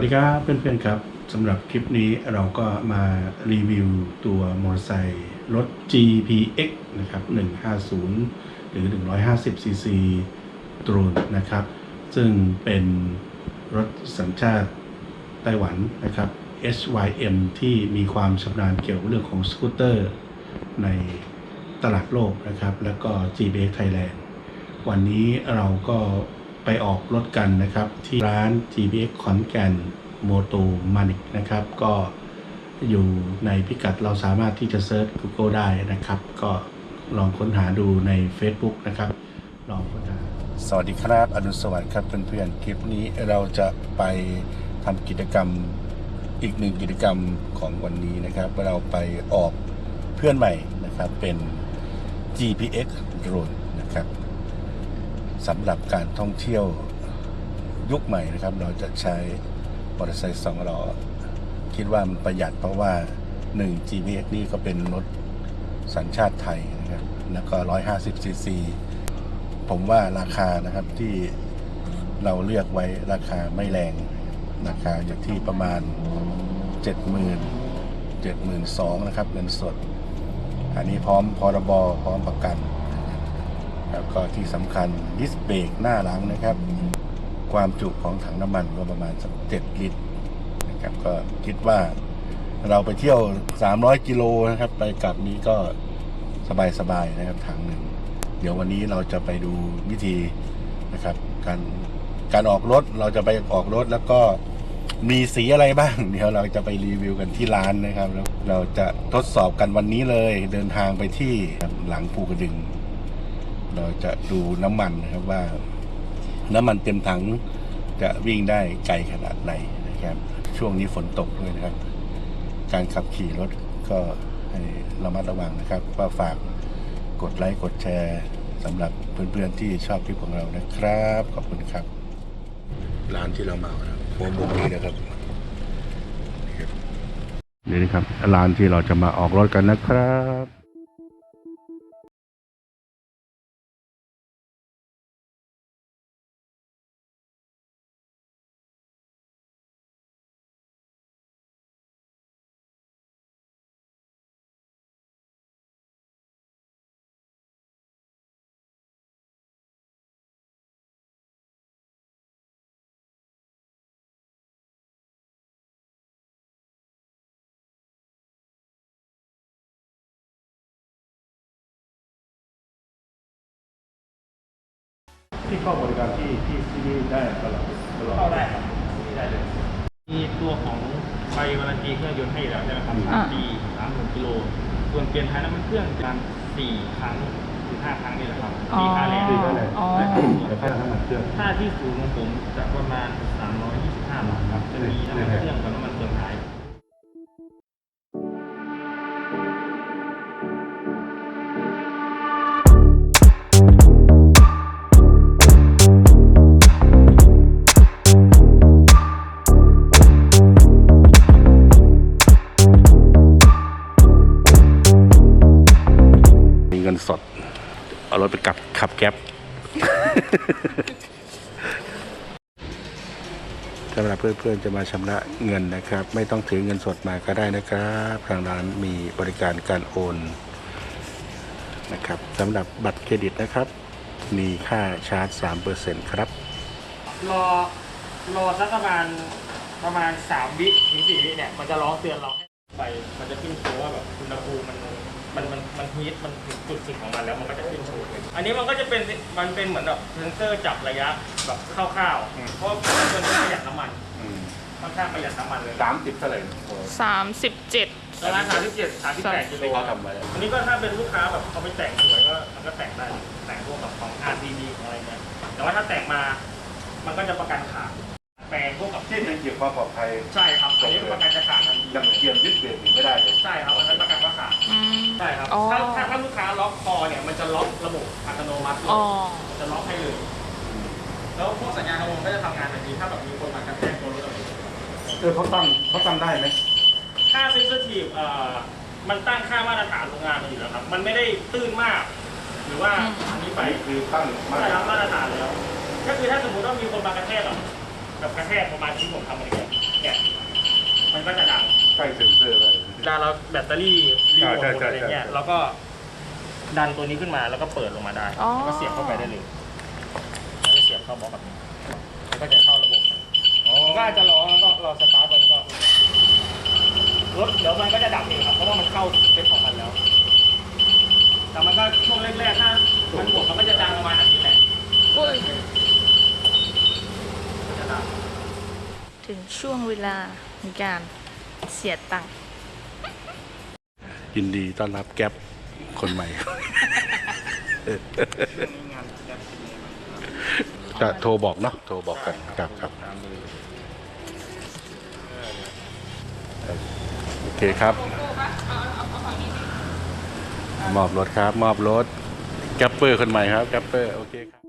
วัสดีครับเพื่อนๆครับสำหรับคลิปนี้เราก็มารีวิวตัวมอเตอร์ไซค์รถ GPX นะครับ150 หรือ 150cc ตรูนนะครับ ซึ่งเป็นรถสัญชาติไต้หวันนะครับ SYM ที่มีความชำนาญเกี่ยวกับเรื่องของสกูตเตอร์ในตลาดโลกนะครับ แล้วก็ GPX Thailand วันนี้เราก็ ไปออกรถกันนะครับ ที่ร้าน GBX ขอนแก่นโมโตมานิกนะครับ ก็อยู่ในพิกัดเราสามารถที่จะเซิร์ช Google ได้นะครับ ก็ลองค้นหาดูใน Facebook นะครับ ลองค้นหา สวัสดีครับ อนุสวัสดิ์ครับเพื่อนๆ คลิปนี้เราจะไปทำกิจกรรมอีกหนึ่งกิจกรรมของวันนี้นะครับ เราไปออกเพื่อนใหม่นะครับเป็น GPX Drone นะครับ สำหรับการท่องเที่ยวยุคใหม่นะครับ เราจะใช้มอเตอร์ไซค์สองล้อคิดว่ามันประหยัดเพราะว่า 1 GPX นี่ก็เป็นรถสัญชาติไทยนะครับ แล้วก็ 150 ซีซี ผมว่าราคานะครับที่เราเลือกไว้ราคาไม่แรง ราคาอยู่ที่ประมาณ 70,000 72,000นะครับเงินสด อันนี้พร้อมพรบพร้อมประกัน แล้วก็ที่สำคัญดิสเบรกหน้าหลังนะครับ ความจุของถังน้ำมันก็ประมาณสักเจ็ดลิตรนะครับก็คิดว่าเราไปเที่ยว 300 กิโลนะครับ ไปกลับนี้ก็สบายๆนะครับถังหนึ่ง เดี๋ยววันนี้เราจะไปดูวิธีนะครับ การการออกรถเราจะไปออกรถแล้วก็มีสีอะไรบ้าง เดี๋ยวเราจะไปรีวิวกันที่ร้านนะครับแล้วเราจะทดสอบกันวันนี้เลย เดินทางไปที่หลังภูกระดึง เราจะดูน้ำมันนะครับว่า น้ำมันเต็มถังจะวิ่งได้ไกลขนาดไหนนะครับ ช่วงนี้ฝนตกด้วยนะครับ การขับขี่รถก็ให้ระมัดระวังนะครับก็ฝากกดไลค์กดแชร์สำหรับเพื่อนๆที่ชอบคลิปของเรานะครับ ขอบคุณครับ ร้านที่เรามานะหัวมุมนี้นะครับนี่นะครับร้านที่เราจะมาออกรถกันนะครับ ที่เข้าบริการที่ที่ที่นี่ได้ตลอดตลอดเข้าได้ครับนี่ได้เลยมีตัวของใบวารันตีเครื่องยนต์ให้อยู่แล้วใช่ไหมครับอ่าปีสามหมื่นกิโล ส่วนเปลี่ยนท้ายน้ำมันเครื่องประมาณสี่ครั้งถึงห้าครั้งนี่แหละครับอ๋อมีค่าแรงที่เท่าไหร่อ๋อแต่ค่าน้ำมันเครื่องค่าที่สูงของผมจะประมาณ325บาทครับจะมีน้ำมันเครื่องกับ สด เอารถไปกลับขับแก๊ปสำหรับเพื่อนๆจะมาชำระเงินนะครับ ไม่ต้องถือเงินสดมาก็ได้นะครับทางร้านมีบริการการโอนนะครับสำหรับบัตรเครดิตนะครับ มีค่าชาร์จ3%ครับ รอรอสักประมาณประมาณสามวิถึงสี่วิเนี่ย มันจะร้องเตือนเราให้ไป มันจะขึ้นโชว์ว่าแบบอุณหภูมิมัน มันมันมันฮีทมันถึงจุดสิ่งของมันแล้วมันก็จะขึ้นโชว์อันนี้มันก็จะเป็นมันเป็นเหมือนแบบเซนเซอร์จับระยะแบบคร่าวอืม ๆเพราะว่ามันเป็นประหยัดน้ำมันค่อนข้างประหยัดน้ำมันเลยสามสิบเท่าไหร่สามสิบเจ็ด ประมาณสามสิบเจ็ดสามสิบแปดกิโลที่เขาทำไว้อันนี้ก็ถ้าเป็นลูกค้าแบบเขาไปแต่งสวยก็มันก็แต่งได้แต่งพวกแบบของ RCD ของอะไรเงี้ยแต่ว่าถ้าแต่งมามันก็จะประกันขาดแปลงพวกกับ ที่ยังเกี่ยวกับความปลอดภัย ใช่ครับอันนี้ประกันจะขาดทันที ยังเกียมยึดเบรกไม่ได้เลยใช่ครับอันนั้นประกันว่าขาดอืม ใช่ครับอ๋อ ถ้าถ้าถ้าลูกค้าล็อกคอเนี่ยมันจะล็อกระบบอัตโนมัติเลยอ๋อจะล็อกให้เลย แล้วพวกสัญญาณฮอร์โมนก็จะทำงานแบบนี้ถ้าแบบมีคนมากระแทกตัวรถเราเออเขาตั้งเขาตั้งได้ไหมค่าเซนซิทีฟเอ่อมันตั้งค่ามาตรฐานโรงงานมาอยู่แล้วครับ มันไม่ได้ตื้นมาก หรือว่าอันนี้ไป คือตั้งมามาตรฐานมาตรฐานแล้ว ก็คือถ้าสมมติว่ามีคนมากระแทกแบบแบบกระแทกประมาณที่ผมทำอะไรเงี้ยเนี่ยมันก็จะดัง ใช่เซ็นเซอร์อะไรเวลาเราแบตเตอรี่รีโมทอ่าใช่หมดใช่อะไรเงี้ยใช่เราก็ดันตัวนี้ขึ้นมาแล้วก็เปิดลงมาได้อ๋อ แล้วก็เสียบเข้าไปได้เลยแล้วก็เสียบเข้าบล็อกแบบนี้แล้วก็จะเข้าระบบมันก็อาจจะร้องแล้วก็เราสตาร์ทมันก็รถเดี๋ยวมันก็จะดับเองครับเพราะว่ามันเข้าเซตของมันแล้ว แต่มันก็ช่วงแรกๆถ้ามันหมดมันก็จะดังประมาณแบบนี้แหละอุ้ยก็จะดัง ถึงช่วงเวลาในการ เสียตังค์ยินดีต้อนรับแก๊ปคนใหม่งานแบบจะโทรบอกเนาะโทรบอกกันครับครับตามมือโอเคครับ มอบรถครับ มอบรถแกปเปอร์คนใหม่ครับแกปเปอร์โอเคครับ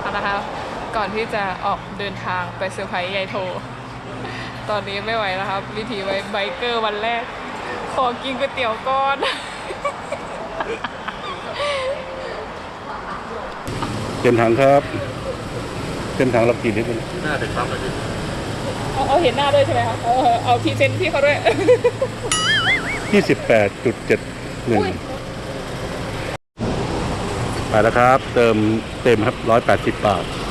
เอาละคะ ก่อนที่จะออกเดินทางไปเซอร์ไพรส์ยายโท ตอนนี้ไม่ไหวแล้วครับวิธีไว้ไบเกอร์วันแรก ขอกินก๋วยเตี๋ยวก้อน เต็มถังครับ เต็มถังเรากี่ลิตรหน้าเด็กปั๊มเลยพี่เอาเอาเห็นหน้าด้วยใช่ไหมคะเอาเอาเอาพรีเซนต์พี่เขาด้วย ยี่สิบแปดจุดเจ็ดหนึ่งไปแล้วครับ เติมเต็มครับร้อยแปดสิบบาทเ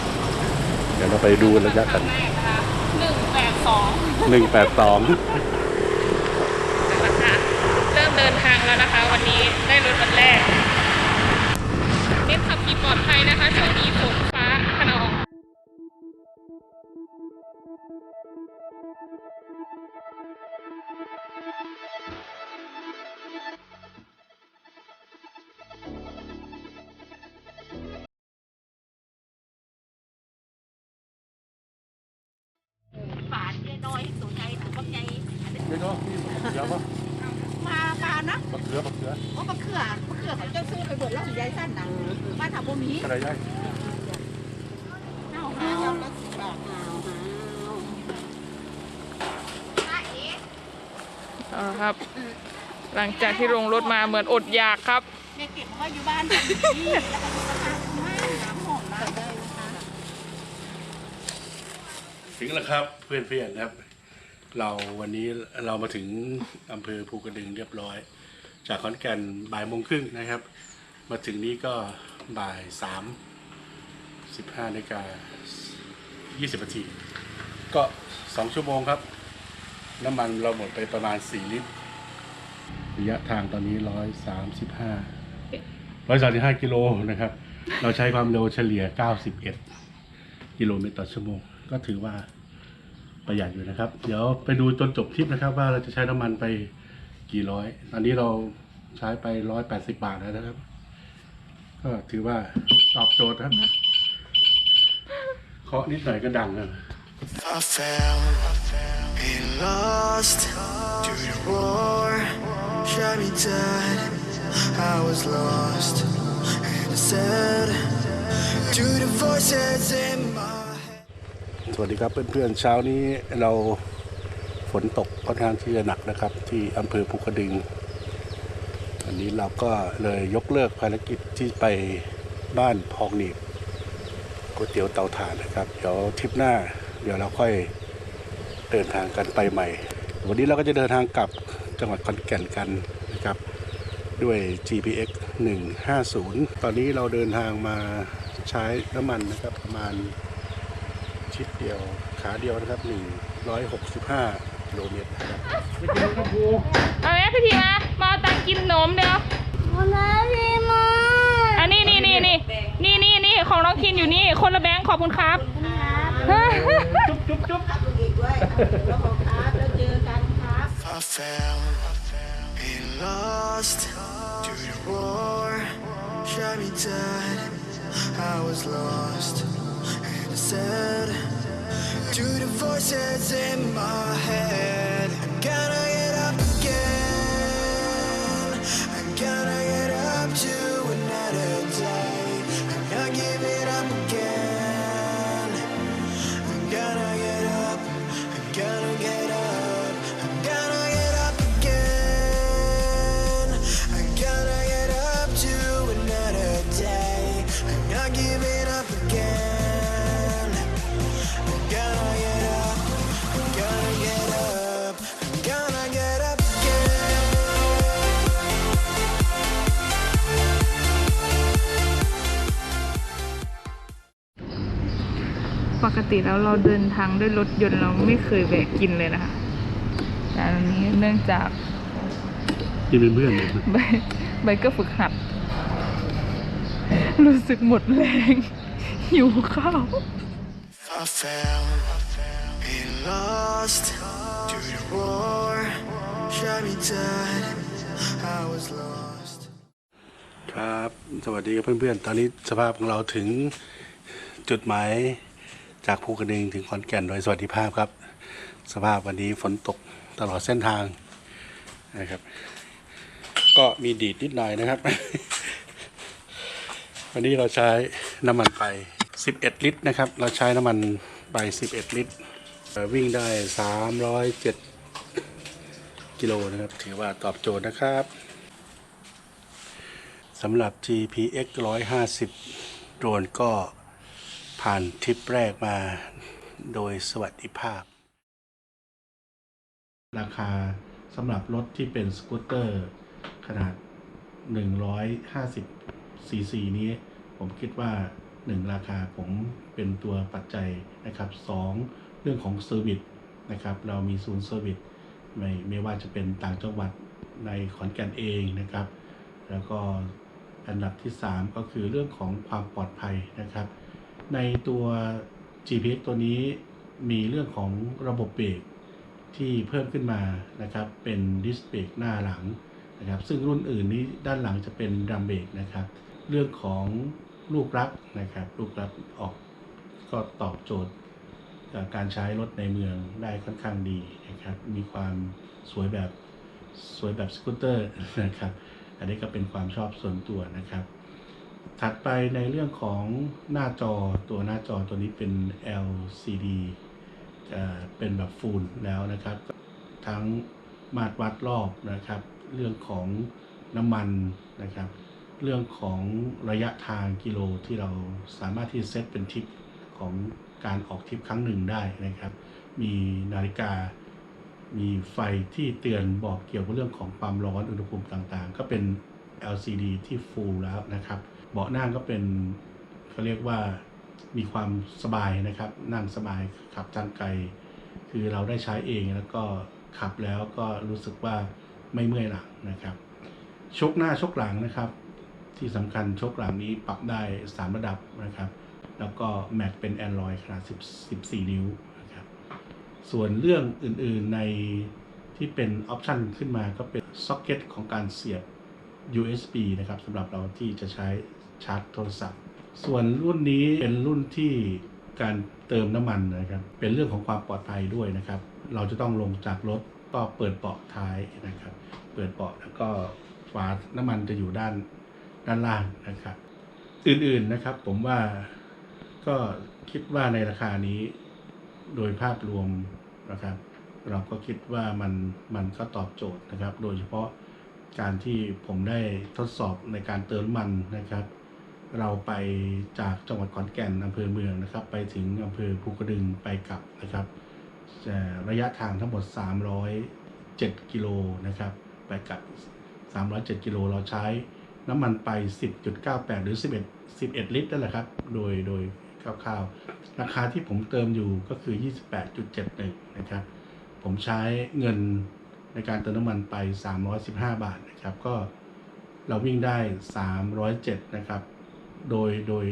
ดี๋ยวเราไปดูระยะกันแรกนะคะหนึ่งแปดสองหนึ่งแปดสองเริ่มเดินทางแล้วนะคะ วันนี้ได้รถวันแรกเน้นขับขี่ปลอดภัยนะคะช่วงนี้ฝน เดี๋ยวเนาะพี่เดี๋ยวป่ะมาปานนะบักเขือบักเขือโอ้บักเขือบักเขือเขาจะซื้อไปเบิดแล้วยายสั้นนะบ้านถาบุมีอะไรได้เฮาหาเจ้าละสิบบาทหาวหาวเอาละครับ หลังจากที่ลงรถมาเหมือนอดอยากครับ แม่เก็บมาอยู่บ้านทำดีแล้วก็มีกระทะมากน้ำหอมนะได้นะคะ ถึงแล้วครับเพื่อนเพื่อนๆครับ เราวันนี้เรามาถึงอำเภอภูกระดึงเรียบร้อย จากขอนแก่นบ่ายโมงครึ่งนะครับ มาถึงนี้ก็บ่ายสามสิบห้านาฬิกายี่สิบนาที ก็สองชั่วโมงครับ น้ำมันเราหมดไปประมาณสี่ลิตร ระยะทางตอนนี้ร้อยสามสิบห้าร้อยสามสิบห้ากิโลนะครับ เราใช้ความเร็วเฉลี่ยเก้าสิบเอ็ดกิโลเมตรต่อชั่วโมง ก็ถือว่า ประหยัดอยู่นะครับ เดี๋ยวไปดูจนจบทริปนะครับ ว่าเราจะใช้น้ำมันไปกี่ร้อย ตอนนี้เราใช้ไปร้อยแปดสิบบาทแล้วนะครับ ก็ถือว่าตอบโจทย์ครับเคาะนิดหน่อยก็ดังนะ I fell and lost to the war. Shot me dead. I was lost and sad to the voices in me. สวัสดีครับเพื่อนๆเช้านี้เราฝนตกค่อนข้างที่จะหนักนะครับ ที่อำเภอภูกระดึงอันนี้เราก็เลยยกเลิกภารกิจที่ไปบ้านพองหนีบก๋วยเตี๋ยวเตาถ่านนะครับ เดี๋ยวทริปหน้า เดี๋ยวเราค่อยเดินทางกันไปใหม่ วันนี้เราก็จะเดินทางกลับจังหวัดขอนแก่นกันนะครับ ด้วย GPX 150 ตอนนี้เราเดินทางมาใช้น้ำมันนะครับประมาณ ชิดเดียวขาเดียวนะครับ165กิโลเมตรนะครับเอาแม่พี่ทีมามาเอาตังค์กินนมเดี๋ยวอันนี้นี่นี่นี่นี่นี่นี่ของน้องคินอยู่นี่คนละแบงค์ขอบคุณครับ จุ๊บจุ๊บจุ๊บอีกด้วยแล้วขอครับแล้วเจอกันครับ I fell and lost to the war. Shot me dead. I was lost and I said. To the voices in my head, I'm gonna ปกติแล้วเราเดินทางด้วยรถยนต์เราไม่เคยแวะกินเลยนะคะ แต่อันนี้เนื่องจากที่เป็นเพื่อนเลยใบใบก็ฝึกหัด รู้สึกหมดแรงหิวข้าว I fell and lost to the war. Shot me dead. I was lost. ครับ สวัสดีครับเพื่อนๆ ตอนนี้สภาพของเราถึงจุดหมาย จากภูกระดึงถึงขอนแก่นโดยสวัสดิภาพครับ สภาพวันนี้ฝนตกตลอดเส้นทางนะครับ ก็มีดีดนิดหน่อยนะครับ วันนี้เราใช้น้ำมันไป 11 ลิตรนะครับ เราใช้น้ำมันไป 11 ลิตร วิ่งได้ 307 กิโลนะครับ ถือว่าตอบโจทย์นะครับสำหรับ GPX 150 โดรนก็ ผ่านทริปแรกมาโดยสวัสดิภาพ ราคาสำหรับรถที่เป็นสกูตเตอร์ ขนาด 150ซีซีนี้ ผมคิดว่า 1 ราคาผมเป็นตัวปัจจัยนะครับ 2 เรื่องของเซอร์วิสนะครับ เรามีศูนย์เซอร์วิสไม่ไม่ว่าจะเป็นต่างจังหวัดในขอนแก่นเองนะครับ แล้วก็อันดับที่ 3 ก็คือเรื่องของความปลอดภัยนะครับ ในตัว GPS ตัวนี้มีเรื่องของระบบเบรกที่เพิ่มขึ้นมานะครับ เป็นดิสเบรกหน้าหลังนะครับ ซึ่งรุ่นอื่นนี้ด้านหลังจะเป็นดรัมเบรกนะครับ เรื่องของลูกรักนะครับ ลูกรักออกก็ตอบโจทย์การใช้รถในเมืองได้ค่อนข้างดีนะครับ มีความสวยแบบสวยแบบสกูตเตอร์นะครับ อันนี้ก็เป็นความชอบส่วนตัวนะครับ ถัดไปในเรื่องของหน้าจอตัวหน้าจอตัวนี้เป็น LCD เอ่อเป็นแบบฟูลแล้วนะครับ ทั้งมาตรวัดรอบนะครับ เรื่องของน้ำมันนะครับ เรื่องของระยะทางกิโลที่เราสามารถที่จะเซตเป็นทริปของการออกทริปครั้งหนึ่งได้นะครับ มีนาฬิกา มีไฟที่เตือนบอกเกี่ยวกับเรื่องของความร้อนอุณหภูมิต่างๆ ก็เป็น LCD ที่ full แล้วนะครับ เบาะนั่งก็เป็นเขาเรียกว่ามีความสบายนะครับ นั่งสบายขับทางไกล คือเราได้ใช้เองแล้วก็ขับแล้วก็รู้สึกว่าไม่เมื่อยหลังนะครับชกหน้าชกหลังนะครับ ที่สำคัญชกหลังนี้ปรับได้ 3 ระดับนะครับ แล้วก็แม็กเป็น Android ขนาด10 14 นิ้วนะครับส่วนเรื่องอื่นๆในที่เป็นออปชันขึ้นมาก็เป็นซ็อกเก็ตของการเสียบ USB นะครับสำหรับเราที่จะใช้ ชาร์จโทรศัพท์ ส่วนรุ่นนี้เป็นรุ่นที่การเติมน้ำมันนะครับ เป็นเรื่องของความปลอดภัยด้วยนะครับ เราจะต้องลงจากรถก็เปิดเบาะท้ายนะครับ เปิดเบาะแล้วก็ฝาน้ำมันจะอยู่ด้านด้านล่างนะครับ อื่นๆนะครับผมว่าก็คิดว่าในราคานี้โดยภาพรวมนะครับ เราก็คิดว่ามันมันก็ตอบโจทย์นะครับ โดยเฉพาะการที่ผมได้ทดสอบในการเติมน้ำมันนะครับ เราไปจากจังหวัดขอนแก่นอำเภอเมืองนะครับ ไปถึงอำเภอภูกระดึงไปกลับนะครับระยะทางทั้งหมด 307 กิโลนะครับ ไปกลับ 307 กิโลเราใช้น้ำมันไป 10.98 หรือ 11 11 ลิตรนั่นแหละครับ โดยโดยคร่าวๆ ราคาที่ผมเติมอยู่ก็คือ 28.71 นะครับ ผมใช้เงินในการเติมน้ำมันไป 315 บาทนะครับ ก็เราวิ่งได้ 307 นะครับ โดยโดย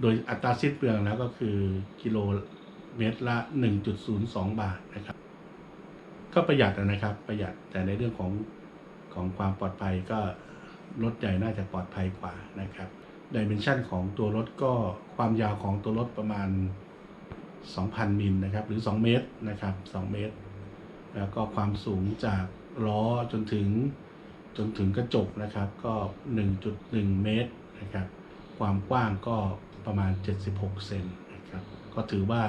โดยอัตราสิ้นเปลืองแล้วก็คือกิโลเมตรละ 1.02 บาทนะครับ ก็ประหยัดนะครับประหยัดแต่ในเรื่องของของความปลอดภัยก็รถใหญ่น่าจะปลอดภัยกว่านะครับดิเมนชันของตัวรถก็ความยาวของตัวรถประมาณ 2,000 มิลนะครับ หรือ 2 เมตรนะครับ 2 เมตร แล้วก็ความสูงจากล้อจนถึงจนถึงกระจกนะครับ ก็ 1.1 เมตรนะครับ ความกว้างก็ประมาณ 76 เซนนะครับ ก็ถือว่า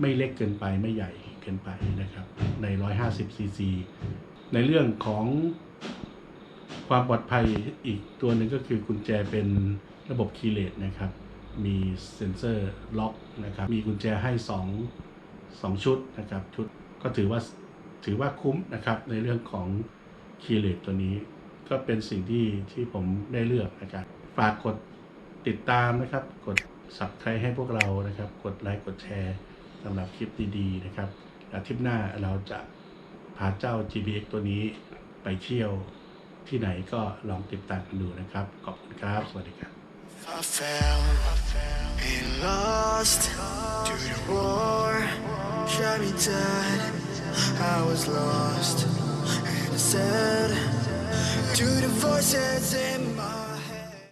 ไม่เล็กเกินไปไม่ใหญ่เกินไปนะครับ ใน 150 ซีซี ในเรื่องของความปลอดภัยอีกตัวหนึ่งก็คือกุญแจเป็นระบบคีเลสนะครับ มีเซ็นเซอร์ล็อกนะครับ มีกุญแจให้2 2ชุดนะครับ ชุดก็ถือว่าถือว่าคุ้มนะครับ ในเรื่องของคีเลสตัวนี้ ก็เป็นสิ่งที่ที่ผมได้เลือกนะครับฝากกด ติดตามนะครับ กดสับใครให้พวกเรานะครับ กดไลค์กดแชร์สำหรับคลิปดีๆนะครับอาทิตย์หน้าเราจะพาเจ้า GPX ตัวนี้ไปเที่ยวที่ไหนก็ลองติดตามกันดูนะครับ ขอบคุณครับ สวัสดีครับ I fell and lost to the war. Shot me dead. I was lost and sad to the voices in